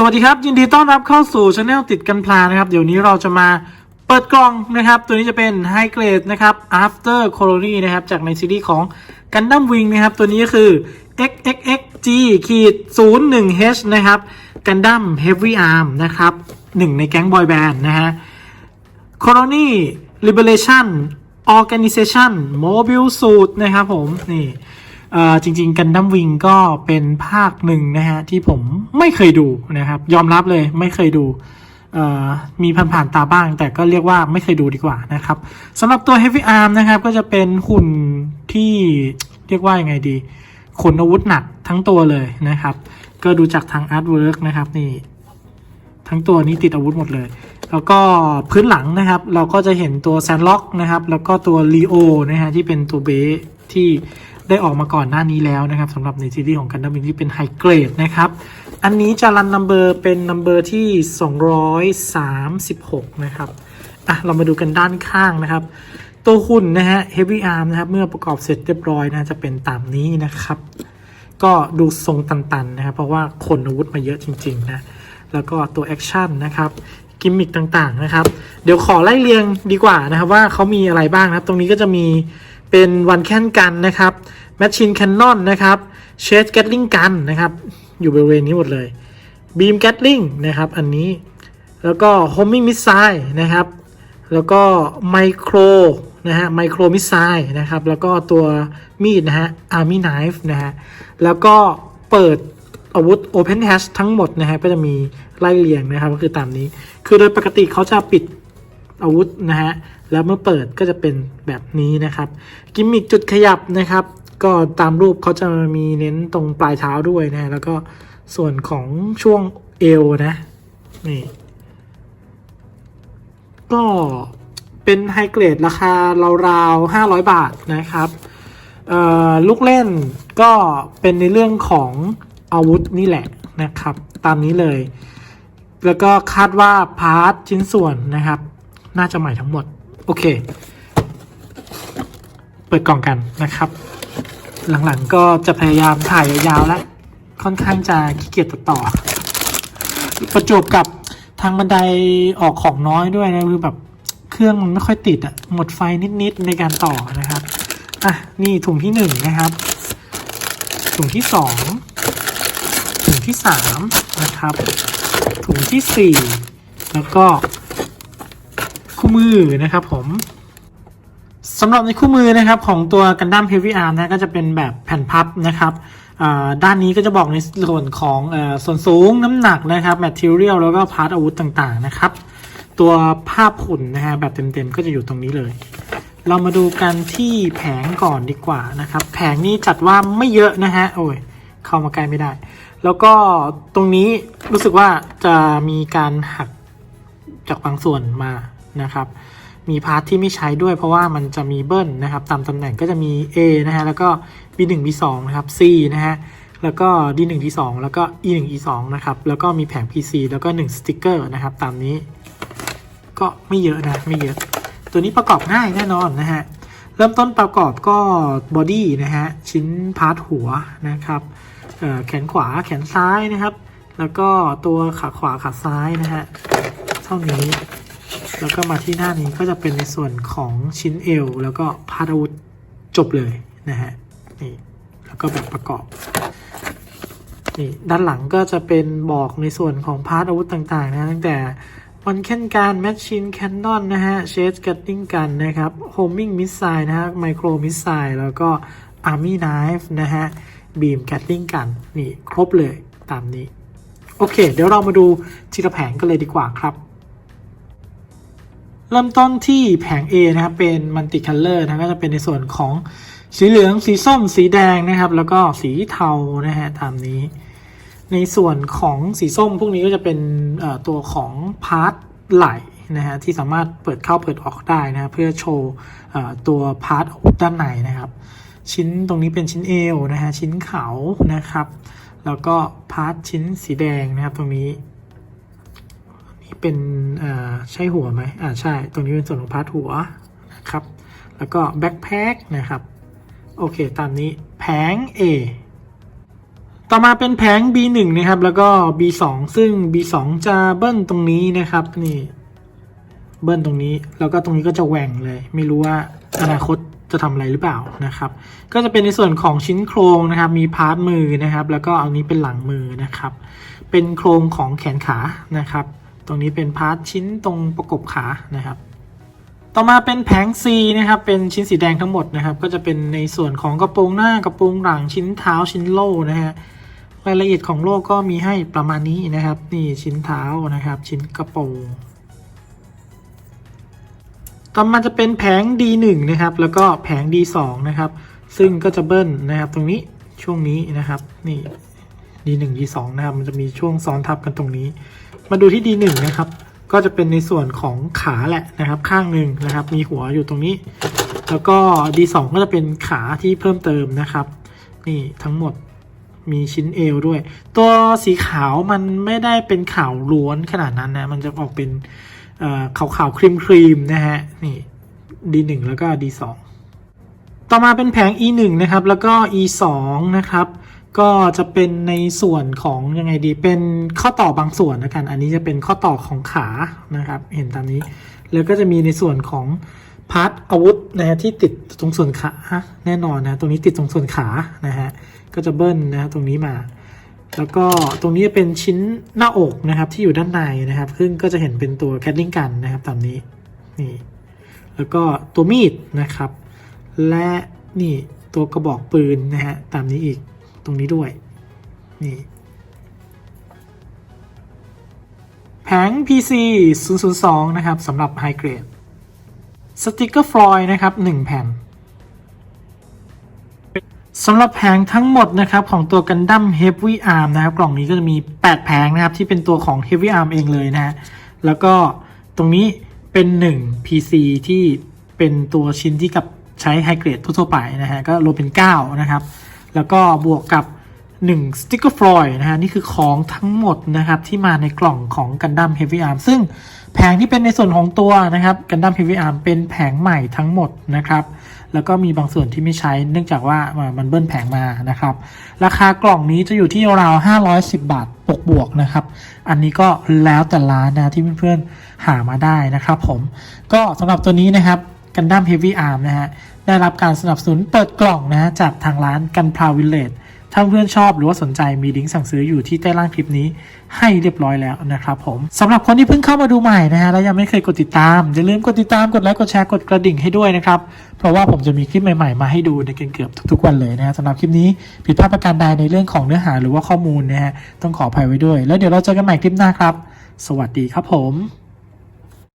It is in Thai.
สวัสดีครับ ยินดีต้อนรับเข้าสู่ช anel ติดกันพลานะครับ เดี๋ยวนี้เราจะมาเปิดกล่องนะครับ ตัวนี้จะเป็น High Grade นะครับ After Colony นะครับ จากในซีรีส์ของ Gundam Wing นะครับ ตัวนี้ก็คือ XXXG ขีด 01H นะครับ Gundam Heavy Arm นะครับหนึ่งในแก๊งบอยแบนด์นะฮะ Colony Liberation Organization Mobile Suit นะครับผม นี่ จริง ๆ กันดั้มวิงก็เป็นภาคหนึ่งนะฮะที่ผมไม่เคยดูนะครับ ยอมรับเลยไม่เคยดูมีผ่านๆตาบ้าง แต่ก็เรียกว่าไม่เคยดูดีกว่านะครับสำหรับตัว Heavy Arm นะครับก็จะเป็นหุ่นที่เรียกว่ายังไงดี ขนอาวุธหนักทั้งตัวเลยนะครับ ก็ดูจากทางอาร์ตเวิร์กนะครับนี่ทั้งตัวนี้ติดอาวุธหมดเลย แล้วก็พื้นหลังนะครับ เราก็จะเห็นตัวแซนล็อกนะครับ แล้วก็ตัวลีโอนะฮะที่เป็นตัวเบสที่ ได้ออกมาก่อนหน้านี้แล้วนะครับสำหรับในซีรีส์ของกันดัมบินที่เป็นไฮเกรดนะครับ อันนี้จะรันนัมเบอร์เป็นนัมเบอร์ที่ 236 นะครับอะเรามาดูกันด้านข้างนะครับ ตัวหุ่นนะฮะ Heavy Arm นะครับ เมื่อประกอบเสร็จเรียบร้อยนะจะเป็นตามนี้นะครับ ก็ดูทรงตันๆนะครับ เพราะว่าขนอาวุธมาเยอะจริงๆนะแล้วก็ตัวแอคชั่นนะครับกิมมิคต่างๆนะครับ เดี๋ยวขอไล่เรียงดีกว่านะครับ ว่าเขามีอะไรบ้างนะครับ ตรงนี้ก็จะมี เป็นวันแคนกันนะครับแมชชีนแคนนอนนะครับเชสแกตลิงกันนะครับ อยู่บริเวณนี้หมดเลยบีมแกตลิงนะครับอันนี้แล้วก็โฮมมิ่งมิสไซนะครับ แล้วก็ไมโครนะฮะไมโครมิสไซนะครับ แล้วก็ตัวมีดนะฮะอาร์มี่ไนฟ์นะฮะ แล้วก็เปิดอาวุธ Open Hatch ทั้งหมดนะฮะ ก็จะมีไล่เรียงนะครับ ก็คือตามนี้ คือโดยปกติเขาจะปิด อาวุธนะฮะ แล้วเมื่อเปิดก็จะเป็นแบบนี้นะครับ กิมมิคจุดขยับนะครับ ก็ตามรูปเขาจะมีเน้นตรงปลายเท้าด้วยนะฮะแล้วก็ส่วนของช่วงเอวนะ นี่ ก็เป็นไฮเกรดราคาราวๆ 500 บาทนะครับเอ่อลูกเล่นก็เป็นในเรื่องของอาวุธนี่แหละนะครับ ตามนี้เลย แล้วก็คาดว่าพาร์ทชิ้นส่วนนะครับ น่าจะใหม่ทั้งหมด โอเค เปิดกล่องกันนะครับ หลังๆก็จะพยายามถ่ายยาวๆแล้วค่อนข้างจะขี้เกียจตัดต่อ ประจวบกับทางบันไดออกของน้อยด้วยนะคือแบบเครื่องมันไม่ค่อยติดอะหมดไฟนิดๆในการต่อนะครับอะนี่ถุงที่หนึ่งนะครับ ถุงที่สองถุงที่สามนะครับ ถุงที่สี่แล้วก็ คู่มือนะครับผมสำหรับในคู่มือนะครับของตัว Gundam Heavy Arm นะก็จะเป็นแบบแผ่นพับนะครับด้านนี้ก็จะบอกในส่วนของอส่วนสูงน้ำหนักนะครับ Material แล้วก็พาร์ทอาวุธต่างๆนะครับ ตัวภาพหุ่นนะฮะแบบเต็มๆ ก็จะอยู่ตรงนี้เลย เรามาดูกันที่แผงก่อนดีกว่านะครับ แผงนี้จัดว่าไม่เยอะนะฮะโอ้ยเข้ามาใกล้ไม่ได้ แล้วก็ตรงนี้รู้สึกว่าจะมีการหักจากบางส่วนมา นะครับ มีพาร์ทที่ไม่ใช้ด้วยเพราะว่ามันจะมีเบิ้ลนะครับ ตามตำแหน่งก็จะมี A นะฮะ แล้วก็ B1 B2 นะครับ C นะฮะ แล้วก็ D1 D2 แล้วก็ E1 E2 นะครับ แล้วก็มีแผง PC แล้วก็1สติกเกอร์นะครับ ตามนี้ ก็ไม่เยอะนะ ไม่เยอะ ตัวนี้ประกอบง่ายแน่นอนนะฮะ เริ่มต้นประกอบก็บอดี้นะฮะ ชิ้นพาร์ทหัวนะครับแขนขวาแขนซ้ายนะครับ แล้วก็ตัวขาขวาขาซ้ายนะฮะ เท่านี้ แล้วก็มาที่หน้านี้ก็จะเป็นในส่วนของชิ้นเอวแล้วก็พาร์อาวุธจบเลยนะฮะนี่แล้วก็แบบประกอบนี่ด้านหลังก็จะเป็นบอกในส่วนของพาร์ทอาวุธต่างๆนะตั้งแต่วันแค่นการแมชชีนแคนนอนนะฮะเชสกัตติ้งกันนะครับโฮมิงมิสไซนะฮะไมโครมิสไซแล้วก็อาร์มี่ไนฟ์นะฮะบีมแกตติ้งกันนี่ครบเลยตามนี้ โอเค เดี๋ยวเรามาดูทีละแผงกันเลยดีกว่าครับ เริ่มต้นที่แผง A นะครับ เป็นมัลติคัลเลอร์นะก็จะเป็นในส่วนของสีเหลือง สีส้ม สีแดงนะครับ แล้วก็สีเทานะฮะตามนี้ ในส่วนของสีส้มพวกนี้ก็จะเป็นตัวของพาร์ทไหลนะฮะที่สามารถเปิดเข้าเปิดออกได้นะฮะเพื่อโชว์ตัวพาร์ทด้านในนะครับ ชิ้นตรงนี้เป็นชิ้นเอวนะฮะชิ้นเขานะครับ แล้วก็พาร์ทชิ้นสีแดงนะครับตรงนี้ นี่เป็นใช่หัวไหมอ่าใช่ ตรงนี้เป็นส่วนของพาร์ทหัวนะครับ แล้วก็แบ็คแพ็คนะครับ โอเค ตามนี้แผง A ต่อมาเป็นแผง B1 นะครับ แล้วก็ B2 ซึ่ง B2 จะเบิ้ลตรงนี้นะครับ นี่เบิ้ลตรงนี้ แล้วก็ตรงนี้ก็จะแหว่งเลย ไม่รู้ว่าอนาคตจะทำอะไรหรือเปล่านะครับ ก็จะเป็นในส่วนของชิ้นโครงนะครับ มีพาร์ทมือนะครับ แล้วก็เอันนี้เป็นหลังมือนะครับ เป็นโครงของแขนขานะครับ ตรงนี้เป็นพาร์ทชิ้นตรงประกบขานะครับ ต่อมาเป็นแผง C นะครับ เป็นชิ้นสีแดงทั้งหมดนะครับ ก็จะเป็นในส่วนของกระโปรงหน้ากระโปรงหลังชิ้นเท้าชิ้นโล่นะฮะรายละเอียดของโล่ก็มีให้ประมาณนี้นะครับ นี่ชิ้นเท้านะครับ ชิ้นกระโปรงต่อมาจะเป็นแผง D1 นะครับ แล้วก็แผง D2 นะครับ ซึ่งก็จะเบิ้ลนะครับตรงนี้ช่วงนี้นะครับ นี่ D1 D2 นะครับ มันจะมีช่วงซ้อนทับกันตรงนี้ มาดูที่ D1 นะครับ ก็จะเป็นในส่วนของขาแหละนะครับ ข้างหนึ่งนะครับ มีหัวอยู่ตรงนี้ แล้วก็ D2 ก็จะเป็นขาที่เพิ่มเติมนะครับ นี่ทั้งหมดมีชิ้นเอวด้วย ตัวสีขาวมันไม่ได้เป็นขาวล้วนขนาดนั้นนะ มันจะออกเป็นเอ่อขาวขาวครีมครีมนะฮะ นี่ D1 แล้วก็ D2 ต่อมาเป็นแผง E1 นะครับ แล้วก็ E2 นะครับ ก็จะเป็นในส่วนของยังไงดี เป็นข้อต่อบางส่วนนะกัน อันนี้จะเป็นข้อต่อของขานะครับ เห็นตามนี้ แล้วก็จะมีในส่วนของพาร์ทอาวุธนะฮะที่ติดตรงส่วนขาแน่นอนนะตรงนี้ติดตรงส่วนขานะฮะก็จะเบิ้ลนะฮะตรงนี้มา แล้วก็ตรงนี้เป็นชิ้นหน้าอกนะครับที่อยู่ด้านในนะครับซึ่งก็จะเห็นเป็นตัวแคดลิงกันนะครับตามนี้นี่แล้วก็ตัวมีดนะครับ และนี่ตัวกระบอกปืนนะฮะตามนี้อีก รงนี้ด้วย นี่แผง PC 002 นะครับสำหรับ High Grade สติกเกอร์ฟลอยนะครับ 1 แผ่นสำหรับแผงทั้งหมดนะครับของตัวกันดั้ม Heavy Arm นะครับ กล่องนี้ก็จะมี 8 แผงนะครับ ที่เป็นตัวของ Heavy Arm เองเลยนะฮะแล้วก็ตรงนี้เป็น 1 PC ที่เป็นตัวชิ้นที่กับใช้ไฮเกรดทั่วๆไปนะฮะก็รวมเป็น 9 นะครับ แล้วก็บวกกับ1สติกเกอร์ฟลอยนะฮะนี่คือของทั้งหมดนะครับที่มาในกล่องของกันดั้ม Heavy Arm ซึ่งแผงที่เป็นในส่วนของตัวนะครับกันดั้ม Heavy Arm เป็นแผงใหม่ทั้งหมดนะครับแล้วก็มีบางส่วนที่ไม่ใช้เนื่องจากว่ามันเบิ้ลแผงมานะครับ ราคากล่องนี้จะอยู่ที่ราว 510 บาทบวกบวกนะครับ อันนี้ก็แล้วแต่ร้านนะที่เพื่อนๆหามาได้นะครับผมก็สำหรับตัวนี้นะครับกันดั้ม Heavy Arm นะฮะ ได้รับการสนับสนุนเปิดกล่องนะจากทางร้านกันพาวิลเลจถ้าเพื่อนชอบหรือว่าสนใจมีลิงก์สั่งซื้ออยู่ที่ใต้ล่างคลิปนี้ให้เรียบร้อยแล้วนะครับผมสำหรับคนที่เพิ่งเข้ามาดูใหม่นะฮะแล้วยังไม่เคยกดติดตาม อย่าลืมกดติดตามกดไลค์กดแชร์กดกระดิ่งให้ด้วยนะครับ เพราะว่าผมจะมีคลิปใหม่ๆ มาให้ดูในเกือบๆทุกๆวันเลยนะฮะสำหรับคลิปนี้ผิดพลาดประการใดในเรื่องของเนื้อหาหรือว่าข้อมูลนะฮะต้องขออภัยไว้ด้วย แล้วเดี๋ยวเราเจอกันใหม่คลิปหน้าครับ สวัสดีครับผม